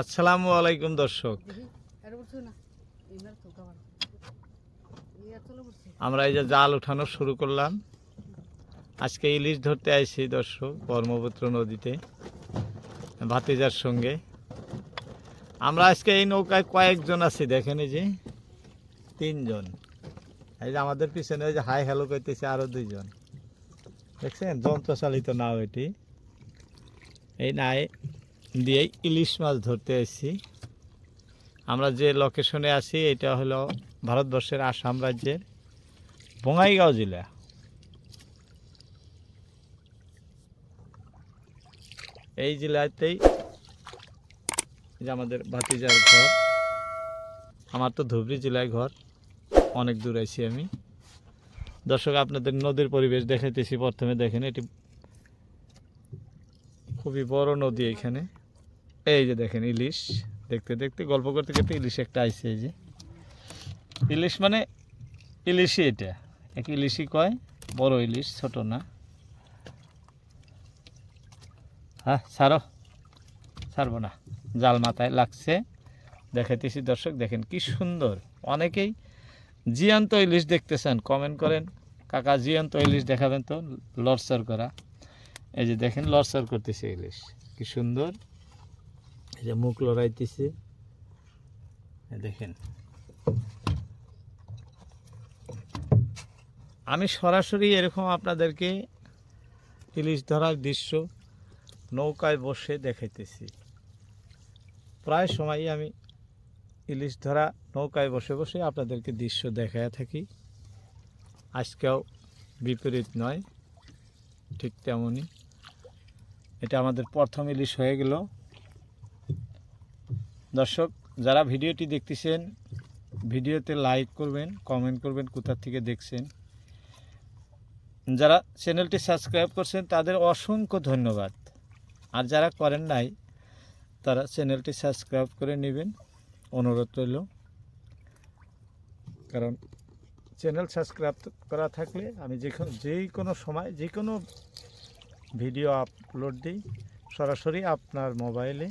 আসসালামু আলাইকুম দর্শক। আমরা এই যে জাল উঠানো শুরু করলাম। আজকে ইলিশ ধরতে আইছি দর্শক ব্রহ্মপুত্র নদীতে ভাতিজার সঙ্গে। আমরা আজকে এই নৌকায় কয়েকজন আছি দেখেন এই যে তিনজন। এই যে আমাদের পিছনে ওই যে হাই হ্যালো করতেছে আরও দুইজন। দেখছেন? যন্ত্রচালিত নাও এটি। এই নাই দিয়ে ইলিশ মাছ ধরতে এসেছি। আমরা যে লোকেশনে আছি, এটা হলো ভারতবর্ষের আসাম রাজ্যের বঙ্গাইগাঁও জেলা। এই জেলাতেই যে আমাদের ভাতিজার ঘর, আমার তো ধুবড়ি জেলায় ঘর, অনেক দূর আছি আমি। দর্শক, আপনাদের নদীর পরিবেশ দেখাইতেছি, প্রথমে দেখেন, এটি খুবই বড় নদী এখানে। এই যে দেখেন ইলিশ, দেখতে দেখতে গল্প করতে করতে ইলিশ একটা আইসে এই যে। ইলিশ মানে ইলিশই এটা। এক ইলিশই কয়, বড় ইলিশ, ছোট না। হ্যাঁ ছাড়ো। ছাড়বো না। জাল মাথায় লাগছে। দেখাইতেছি দর্শক, দেখেন কি সুন্দর। অনেকেই জিয়ান্ত ইলিশ দেখতেছেন কমেন্ট করেন। কাকা, জিয়ান্ত ইলিশ দেখাবেন তো লড়সর করা। এই যে দেখেন লড়সর করতেছে ইলিশ। কি সুন্দর। যে মুখ লড়াইতেছে। দেখেন। আমি সরাসরি এরকম আপনাদেরকে ইলিশ ধরার দৃশ্য নৌকায় বসে দেখাইতেছি। প্রায় সময়ই আমি ইলিশ ধরা নৌকায় বসে বসে আপনাদেরকে দৃশ্য দেখায় থাকি। আজকেও বিপরীত নয়, ঠিক তেমনই। এটা আমাদের প্রথম ইলিশ হয়ে গেল। দর্শক, যারা ভিডিওটি দেখতেছেন, ভিডিওতে লাইক করবেন কমেন্ট করবেন কোথা থেকে দেখছেন। যারা চ্যানেলটি সাবস্ক্রাইব করছেন, তাদের অসংখ্য ধন্যবাদ। আর যারা করেন নাই, তারা চ্যানেলটি সাবস্ক্রাইব করে নেবেন। অনুরোধ রইল। কারণ চ্যানেল সাবস্ক্রাইব করা থাকলে আমি যে যেই কোনো সময়, যে কোনো ভিডিও আপলোড দিই। সরাসরি আপনার মোবাইলে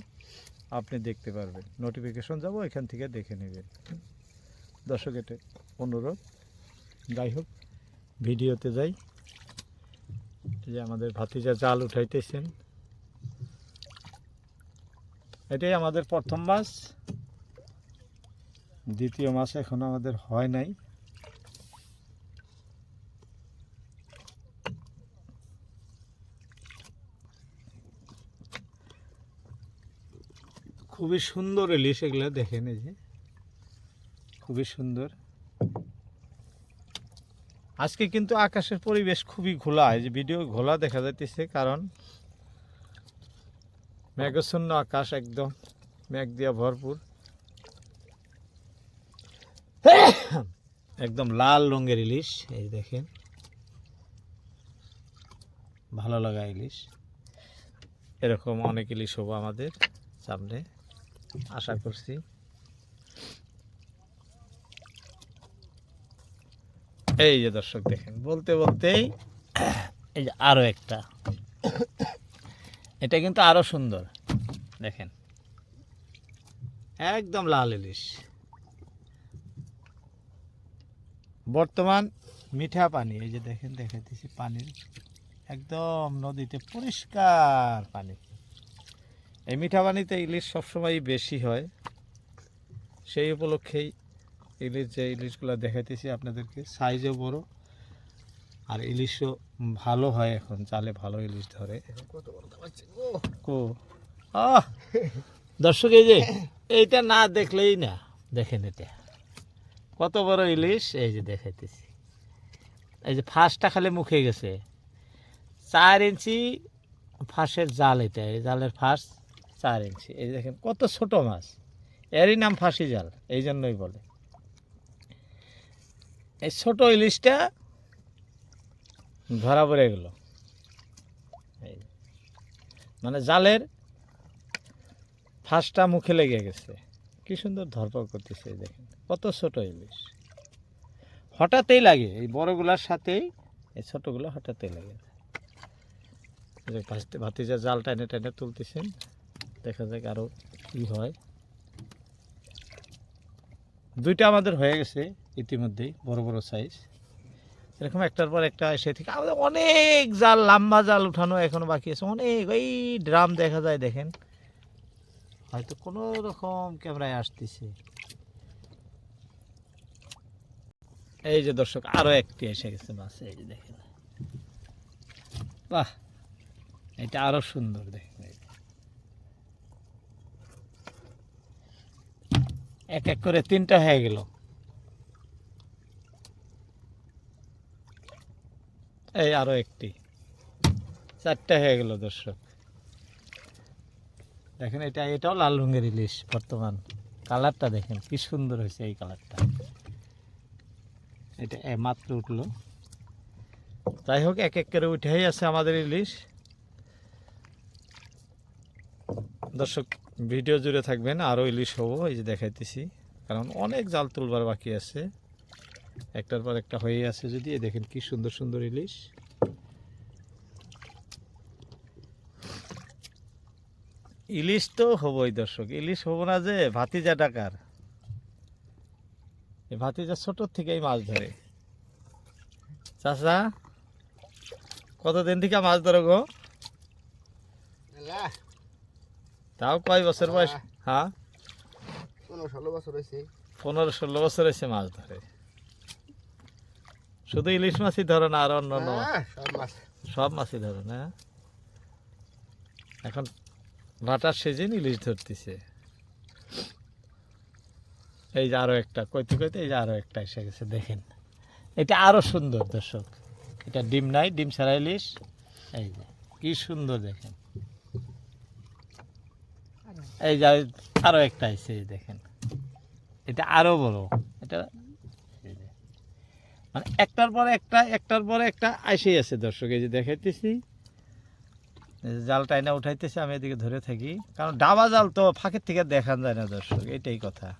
আপনি দেখতে পারবেন। নোটিফিকেশন যাব, এখান থেকে দেখে নেবেন। দর্শক, এটা অনুরোধ। যাই হোক, ভিডিওতে যাই। যে আমাদের ভাতিজা জাল উঠাইতেছেন। এটাই আমাদের প্রথম মাছ। দ্বিতীয় মাছ এখন আমাদের হয় নাই। খুবই সুন্দর ইলিশ এগুলো, দেখেন এই যে। খুবই সুন্দর। আজকে কিন্তু আকাশের পরিবেশ খুবই ঘোলা, এই যে ভিডিও ঘোলা দেখা যাইতেছে, কারণ মেঘাচ্ছন্ন আকাশ একদম, মেঘ দিয়া ভরপুর। একদম লাল রঙের ইলিশ, এই দেখেন। ভালো লাগা ইলিশ। এরকম অনেক ইলিশ হব আমাদের সামনে। আশা করছি। এই যে দর্শক দেখেন, বলতে বলতেই এই যে আরও একটা। এটা কিন্তু আরও সুন্দর, দেখেন। একদম লাল ইলিশ। বর্তমান মিঠা পানি, এই যে দেখেন, দেখাইতেছি পানির, একদম নদীতে পরিষ্কার পানি। এই মিঠা পানিতে ইলিশ সবসময়ই বেশি হয়। সেই উপলক্ষেই ইলিশ যে ইলিশগুলো দেখাইতেছি আপনাদেরকে, সাইজও বড় আর ইলিশও ভালো হয় এখন, চালে ভালো ইলিশ ধরে। কো দর্শক, এই যে, এইটা না দেখলেই না, দেখেন এটা। কত বড় ইলিশ, এই যে দেখাইতেছি। এই যে ফাঁসটা খালি মুখে গেছে। চার ইঞ্চি ফাঁসের জাল এটা, এই জালের ফাঁস। চার ইঞ্চি। এই দেখেন, কত ছোট মাছ। এরই নাম ফাঁসি জাল, এই জন্যই বলে। এই ছোট ইলিশটা ধরা পড়ে গেল। মানে জালের ফাঁসটা মুখে লেগে গেছে। কি সুন্দর ধরপড় করতেছে দেখেন, কত ছোট ইলিশ। হঠাৎই লাগে, এই বড়গুলার সাথেই, এই ছোটগুলো হঠাৎই লাগে। ভাতিজা জাল টাইনে টাইনে তুলতেছেন। দেখা যাক আরও কি হয়। দুইটা আমাদের হয়ে গেছে ইতিমধ্যেই বড় বড় সাইজ এরকম একটার পর একটা এসে থেকে আমাদের অনেক জাল লম্বা জাল উঠানো এখনও বাকি আছে। অনেক ওই ড্রাম দেখা যায় দেখেন। হয়তো কোনো রকম ক্যামেরায় আসতেছে। এই যে দর্শক আরও একটি এসে গেছে মাছ এই যে দেখেন। বাহ এটা আরও সুন্দর দেখেন এই যে। এক এক করে তিনটা হয়ে গেল। এই আরও একটি। চারটা হয়ে গেল দর্শক। দেখেন এটা, এটাও লাল রঙের ইলিশ বর্তমান। কালারটা দেখেন, কি সুন্দর হয়েছে এই কালারটা। এটা মাত্র উঠল। যাই হোক, এক এক করে উঠেই আছে আমাদের ইলিশ। দর্শক ভিডিও জুড়ে থাকবেন আরও ইলিশ হব, এই যে দেখাইতেছি। কারণ অনেক জাল তুলবার বাকি আছে। একটার পর একটা হয়ে আছে যদি দেখেন কি সুন্দর সুন্দর ইলিশ। ইলিশ তো হবই দর্শক, ইলিশ হব না যে, ভাতিজা ডাকার। এই ভাতিজা ছোটোর থেকেই মাছ ধরে। চাচা, কতদিন থেকে মাছ ধরো গো? তাও কয় বছর বয়স? হ্যাঁ। পনেরো ষোলো বছর হয়েছে। পনেরো ষোলো বছর এসে মাছ ধরে। শুধু ইলিশ মাছই ধরে না আর অন্য অন্য মাছ? হ্যাঁ, সব মাছই ধরে না? এখন ভাটার সিজন ইলিশ ধরতেছে। এই যে আরও একটা কইতে কইতে এই যে আরও একটা এসে গেছে দেখেন। এটা আরও সুন্দর দর্শক। এটা ডিম নাই ডিম ছাড়া ইলিশ। এই যে কি সুন্দর দেখেন। এই যে আরও একটা এই দেখেন। এটা আরও বড়। এটা মানে একটার পর একটা, একটার পর একটা আইসেই আছে, দর্শক, এই যে দেখাইতেছি। জাল টাইনা উঠাইতেছে, আমি এদিকে ধরে থাকি। কারণ ডাবা জাল তো ফাঁকের থেকে দেখান যায় না, দর্শক, এটাই কথা।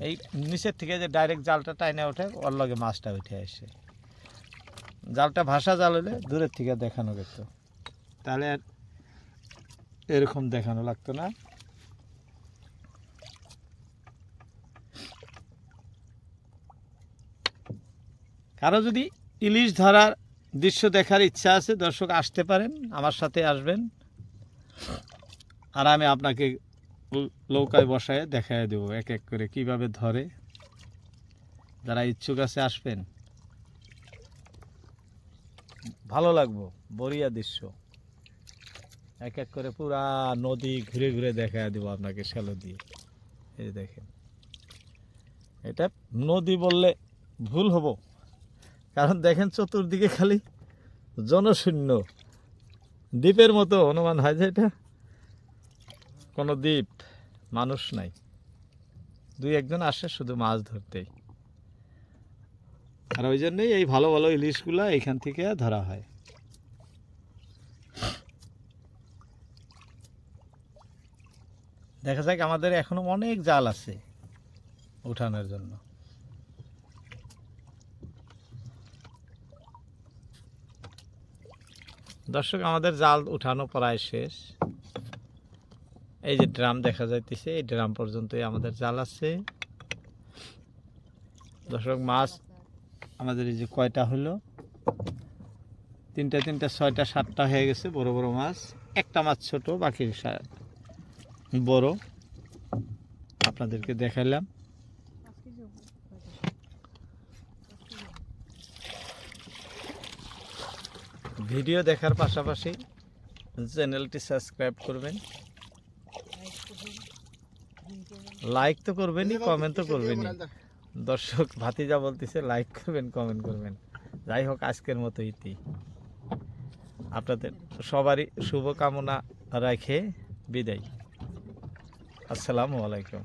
এই নিচের থেকে যে ডাইরেক্ট জালটা টাইনা ওঠে, ওর লগে মাছটা উঠে আসে। জালটা ভাষা জাল হলে দূরের থেকে দেখানো যেত। তাহলে এরকম দেখানো লাগতো না। কারও যদি ইলিশ ধরার দৃশ্য দেখার ইচ্ছা আছে, দর্শক আসতে পারেন, আমার সাথে আসবেন। আর আমি আপনাকে নৌকায় বসায় দেখায় দেবো এক এক করে কীভাবে ধরে। যারা ইচ্ছুক আছে, আসবেন। ভালো লাগবো বরিয়া দৃশ্য। এক এক করে পুরা নদী ঘুরে ঘুরে দেখায় দেবো আপনাকে শ্যালো দিয়ে। এই দেখেন। এটা নদী বললে ভুল হব। কারণ দেখেন চতুর্দিকে খালি জনশূন্য। দ্বীপের মতো অনুমান হয় যে এটা কোনো দ্বীপ, মানুষ নাই। দুই একজন আসে শুধু মাছ ধরতেই। আর ওই জন্যই এই ভালো ভালো ইলিশগুলো এইখান থেকে ধরা হয়। দেখা যাক আমাদের এখনও অনেক জাল আছে উঠানোর জন্য। দর্শক, আমাদের জাল উঠানো প্রায় শেষ। এই যে ড্রাম দেখা যাইতেছে, এই ড্রাম পর্যন্তই আমাদের জাল আছে। দর্শক, মাছ আমাদের এই যে কয়টা হলো? তিনটা তিনটা, ছয়টা, সাতটা হয়ে গেছে, বড় বড় মাছ। একটা মাছ ছোট, বাকি বড়। আপনাদেরকে দেখাইলাম। ভিডিও দেখার পাশাপাশি চ্যানেলটি সাবস্ক্রাইব করবেন। লাইক তো করবেনই কমেন্ট তো করবেনই। দর্শক ভাতিজা বলতেছে লাইক করবেন কমেন্ট করবেন। যাই হোক, আজকের মতো ইতি। আপনাদের সবারই শুভকামনা রাখে বিদায়। আসসালামু আলাইকুম।